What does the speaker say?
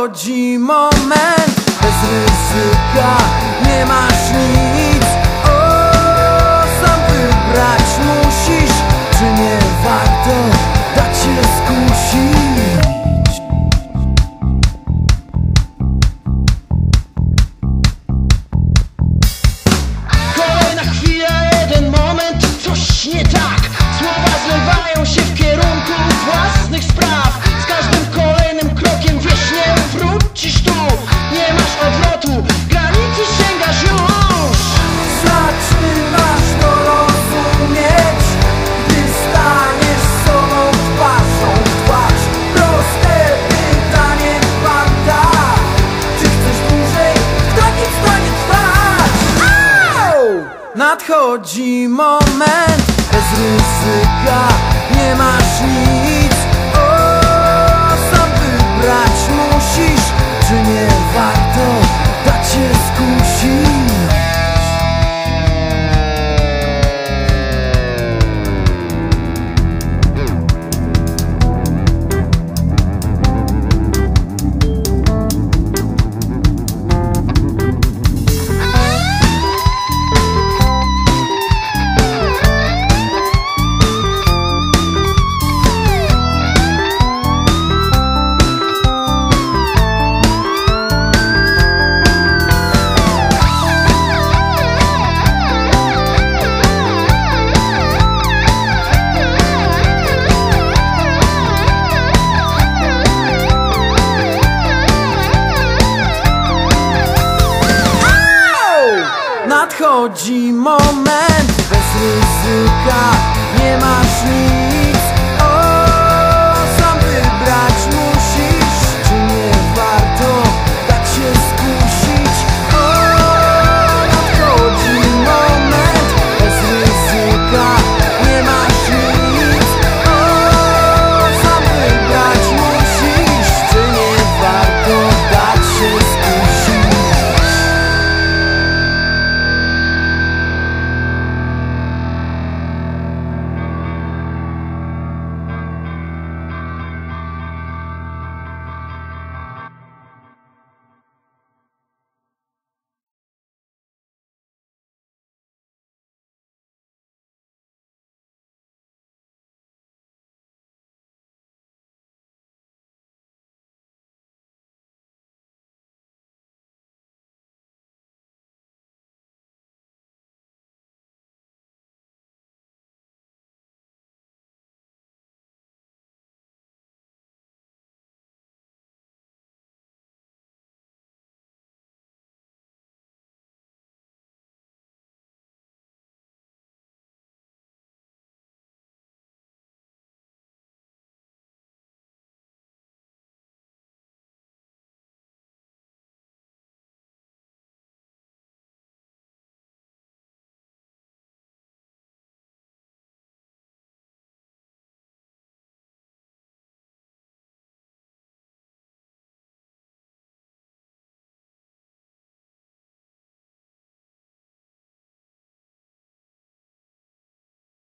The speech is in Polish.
nadchodzi moment Bez ryzyka nie masz nic. O, sam wybrać musisz, czy nie warto nadchodzi moment bez ryzyka. Nadchodzi moment. Bez ryzyka Nie masz nic.